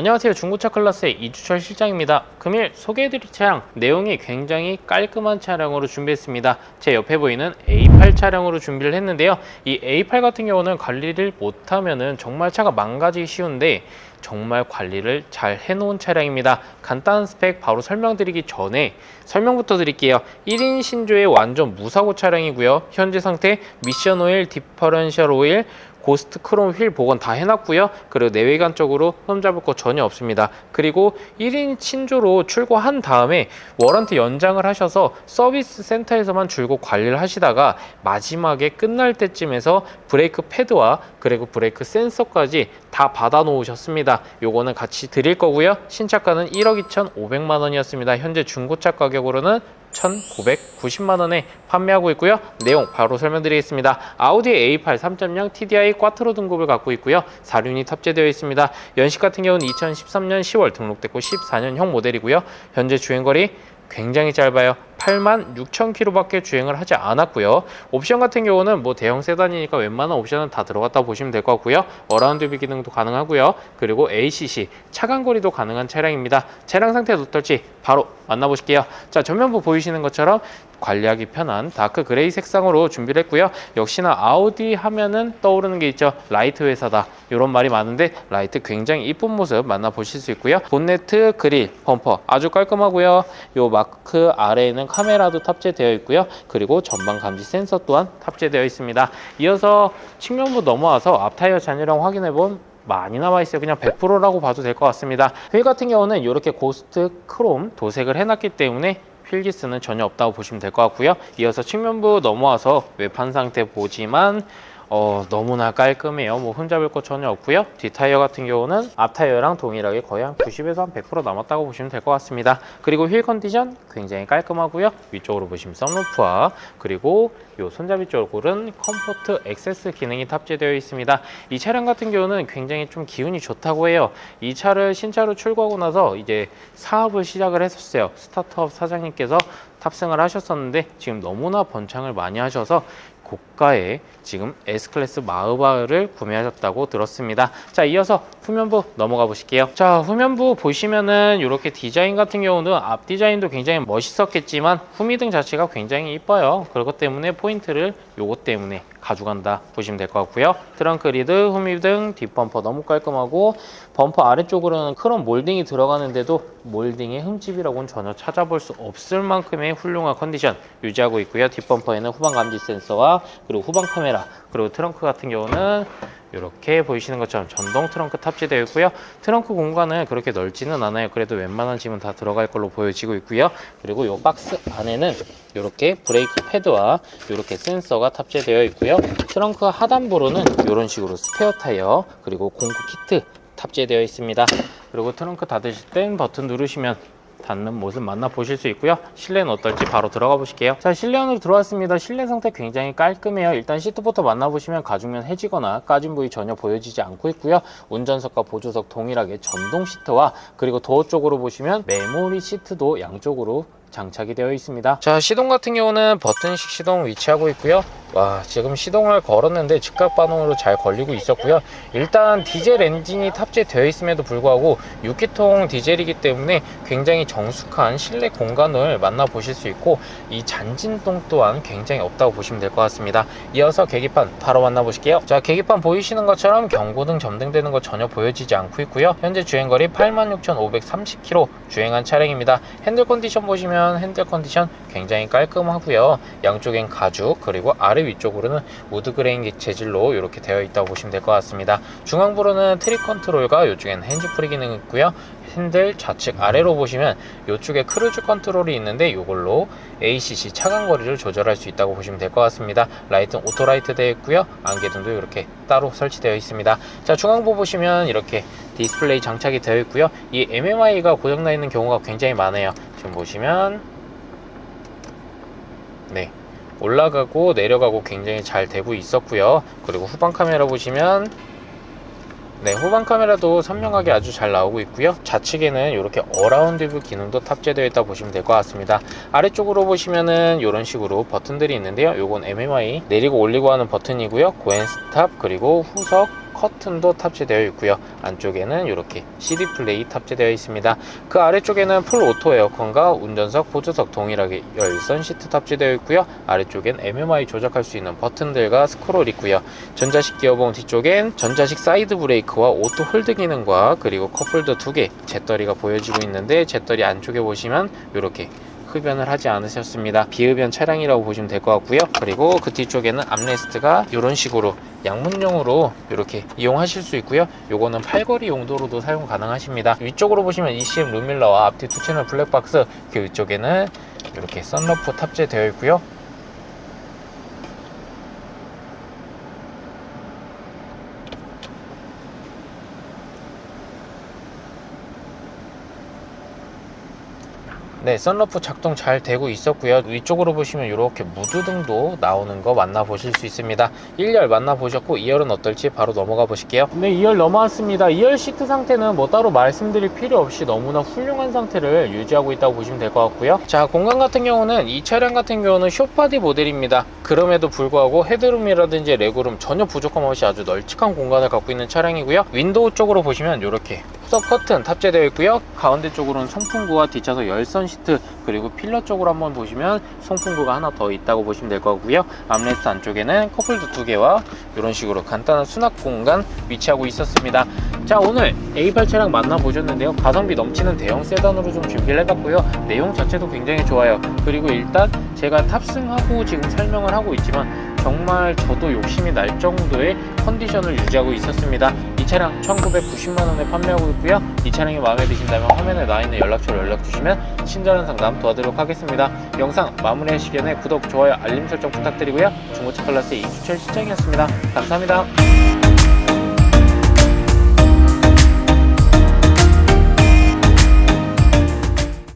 안녕하세요. 중고차 클래스의 이주철 실장입니다. 금일 소개해드릴 차량 내용이 굉장히 깔끔한 차량으로 준비했습니다. 제 옆에 보이는 A8 차량으로 준비를 했는데요. 이 A8 같은 경우는 관리를 못하면은 정말 차가 망가지기 쉬운데 정말 관리를 잘 해놓은 차량입니다. 간단한 스펙 바로 설명드리기 전에 설명부터 드릴게요. 1인 신조의 완전 무사고 차량이고요. 현재 상태 미션 오일, 디퍼런셜 오일 고스트 크롬 휠 복원 다 해놨고요. 그리고 내외관 쪽으로 흠 잡을 거 전혀 없습니다. 그리고 1인 신조로 출고한 다음에 워런티 연장을 하셔서 서비스 센터에서만 줄곧 관리를 하시다가 마지막에 끝날 때쯤에서 브레이크 패드와 그리고 브레이크 센서까지 다 받아 놓으셨습니다. 요거는 같이 드릴 거고요. 신차가는 1억 2,500만 원이었습니다. 현재 중고차 가격으로는 1,990만 원에 판매하고 있고요. 내용 바로 설명드리겠습니다. 아우디 A8 3.0 TDI 꽈트로 등급을 갖고 있고요. 4륜이 탑재되어 있습니다. 연식 같은 경우는 2013년 10월 등록됐고 14년형 모델이고요. 현재 주행거리 굉장히 짧아요. 8만 6천 킬로밖에 주행을 하지 않았고요. 옵션 같은 경우는 뭐 대형 세단이니까 웬만한 옵션은 다 들어갔다 보시면 될 것 같고요. 어라운드 비 기능도 가능하고요. 그리고 ACC 차간 거리도 가능한 차량입니다. 차량 상태가 어떨지 바로 만나보실게요. 자 전면부 보이시는 것처럼 관리하기 편한 다크 그레이 색상으로 준비를 했고요. 역시나 아우디 하면은 떠오르는 게 있죠. 라이트 회사다. 이런 말이 많은데 라이트 굉장히 이쁜 모습 만나보실 수 있고요. 본네트, 그릴, 범퍼 아주 깔끔하고요. 요 마크 아래에는 카메라도 탑재되어 있고요. 그리고 전방 감지 센서 또한 탑재되어 있습니다. 이어서 측면부 넘어와서 앞타이어 잔유량 확인해 본 많이 남아 있어요. 그냥 100%라고 봐도 될 것 같습니다. 휠 같은 경우는 이렇게 고스트 크롬 도색을 해놨기 때문에 필기스는 전혀 없다고 보시면 될 것 같고요. 이어서 측면부 넘어와서 외판 상태 보지만 어, 너무나 깔끔해요. 뭐 흠잡을 거 전혀 없고요. 뒷타이어 같은 경우는 앞타이어랑 동일하게 거의 한 90에서 한 100% 남았다고 보시면 될 것 같습니다. 그리고 휠 컨디션 굉장히 깔끔하고요. 위쪽으로 보시면 썬루프와 그리고 요 손잡이 쪽으로는 컴포트 액세스 기능이 탑재되어 있습니다. 이 차량 같은 경우는 굉장히 좀 기운이 좋다고 해요. 이 차를 신차로 출고하고 나서 이제 사업을 시작을 했었어요. 스타트업 사장님께서 탑승을 하셨었는데 지금 너무나 번창을 많이 하셔서 고가의 지금 S클래스 마우바를 구매하셨다고 들었습니다. 자, 이어서 후면부 넘어가 보실게요. 자, 후면부 보시면은 이렇게 디자인 같은 경우는 앞 디자인도 굉장히 멋있었겠지만 후미등 자체가 굉장히 이뻐요. 그것 때문에 포인트를 요것 때문에 가져간다 보시면 될 것 같고요. 트렁크 리드, 후미등, 뒷범퍼 너무 깔끔하고 범퍼 아래쪽으로는 크롬 몰딩이 들어가는데도 몰딩의 흠집이라고는 전혀 찾아볼 수 없을 만큼의 훌륭한 컨디션 유지하고 있고요. 뒷범퍼에는 후방 감지 센서와 그리고 후방 카메라 그리고 트렁크 같은 경우는 이렇게 보이시는 것처럼 전동 트렁크 탑재되어 있고요. 트렁크 공간은 그렇게 넓지는 않아요. 그래도 웬만한 짐은 다 들어갈 걸로 보여지고 있고요. 그리고 이 박스 안에는 이렇게 브레이크 패드와 이렇게 센서가 탑재되어 있고요. 트렁크 하단부로는 이런 식으로 스페어 타이어 그리고 공구 키트 탑재되어 있습니다. 그리고 트렁크 닫으실 땐 버튼 누르시면 닿는 모습 만나 보실 수 있고요. 실내는 어떨지 바로 들어가 보실게요. 자, 실내 안으로 들어왔습니다. 실내 상태 굉장히 깔끔해요. 일단 시트부터 만나보시면 가죽면 해지거나 까진 부위 전혀 보여지지 않고 있고요. 운전석과 보조석 동일하게 전동 시트와 그리고 도어 쪽으로 보시면 메모리 시트도 양쪽으로 장착이 되어 있습니다. 자, 시동 같은 경우는 버튼식 시동 위치하고 있고요. 와, 지금 시동을 걸었는데 즉각 반응으로 잘 걸리고 있었고요. 일단 디젤 엔진이 탑재되어 있음에도 불구하고 6기통 디젤이기 때문에 굉장히 정숙한 실내 공간을 만나보실 수 있고 이 잔진동 또한 굉장히 없다고 보시면 될 것 같습니다. 이어서 계기판 바로 만나보실게요. 자, 계기판 보이시는 것처럼 경고등 점등되는 거 전혀 보여지지 않고 있고요. 현재 주행거리 86,530km 주행한 차량입니다. 핸들 컨디션 보시면 핸들 컨디션 굉장히 깔끔하고요. 양쪽엔 가죽 그리고 아래 위쪽으로는 우드 그레인 재질로 이렇게 되어 있다고 보시면 될 것 같습니다. 중앙부로는 트립 컨트롤과 이쪽엔 핸즈프리 기능이 있고요. 핸들 좌측 아래로 보시면 이쪽에 크루즈 컨트롤이 있는데 이걸로 ACC 차간 거리를 조절할 수 있다고 보시면 될 것 같습니다. 라이트는 오토라이트 되어 있고요. 안개등도 이렇게 따로 설치되어 있습니다. 자 중앙부 보시면 이렇게 디스플레이 장착이 되어 있고요. 이 MMI가 고장나 있는 경우가 굉장히 많아요. 지금 보시면 네 올라가고 내려가고 굉장히 잘 되고 있었고요. 그리고 후방 카메라 보시면 네, 후방 카메라도 선명하게 아주 잘 나오고 있고요. 좌측에는 이렇게 어라운드 뷰 기능도 탑재되어 있다 보시면 될 것 같습니다. 아래쪽으로 보시면은 이런 식으로 버튼들이 있는데요. 요건 MMI 내리고 올리고 하는 버튼이고요. 고엔 스탑 그리고 후석 커튼도 탑재되어 있고요. 안쪽에는 이렇게 CD 플레이 탑재되어 있습니다. 그 아래쪽에는 풀 오토 에어컨과 운전석, 보조석 동일하게 열선 시트 탑재되어 있고요. 아래쪽엔 MMI 조작할 수 있는 버튼들과 스크롤 있고요. 전자식 기어봉 뒤쪽엔 전자식 사이드 브레이크와 오토 홀드 기능과 그리고 컵홀더 두 개 잿더리가 보여지고 있는데 잿더리 안쪽에 보시면 이렇게 흡연을 하지 않으셨습니다. 비흡연 차량이라고 보시면 될 것 같고요. 그리고 그 뒤쪽에는 암레스트가 이런 식으로 양문용으로 이렇게 이용하실 수 있고요. 요거는 팔걸이 용도로도 사용 가능하십니다. 위쪽으로 보시면 ECM 룸밀러와 앞뒤 투 채널 블랙박스 그 위쪽에는 이렇게 썬러프 탑재되어 있고요. 네, 썬루프 작동 잘 되고 있었고요. 위쪽으로 보시면 이렇게 무드등도 나오는 거 만나보실 수 있습니다. 1열 만나보셨고 2열은 어떨지 바로 넘어가 보실게요. 네, 2열 넘어왔습니다. 2열 시트 상태는 뭐 따로 말씀드릴 필요 없이 너무나 훌륭한 상태를 유지하고 있다고 보시면 될 것 같고요. 자, 공간 같은 경우는 이 차량 같은 경우는 쇼파디 모델입니다. 그럼에도 불구하고 헤드룸이라든지 레그룸 전혀 부족함 없이 아주 널찍한 공간을 갖고 있는 차량이고요. 윈도우 쪽으로 보시면 이렇게 후석 커튼 탑재되어 있고요. 가운데 쪽으로는 송풍구와 뒷차석 열선 시트 그리고 필러 쪽으로 한번 보시면 송풍구가 하나 더 있다고 보시면 될 거고요. 암레스트 안쪽에는 컵홀더 두 개와 이런 식으로 간단한 수납 공간 위치하고 있었습니다. 자 오늘 A8 차량 만나보셨는데요. 가성비 넘치는 대형 세단으로 좀 준비를 해봤고요. 내용 자체도 굉장히 좋아요. 그리고 일단 제가 탑승하고 지금 설명을 하고 있지만 정말 저도 욕심이 날 정도의 컨디션을 유지하고 있었습니다. 이 차량 1990만 원에 판매하고 있고요. 이 차량이 마음에 드신다면 화면에 나와 있는 연락처로 연락 주시면 친절한 상담 도와드리도록 하겠습니다. 영상 마무리하시기 전에 구독, 좋아요, 알림 설정 부탁드리고요. 중고차 클래스 이주철 시장이었습니다. 감사합니다.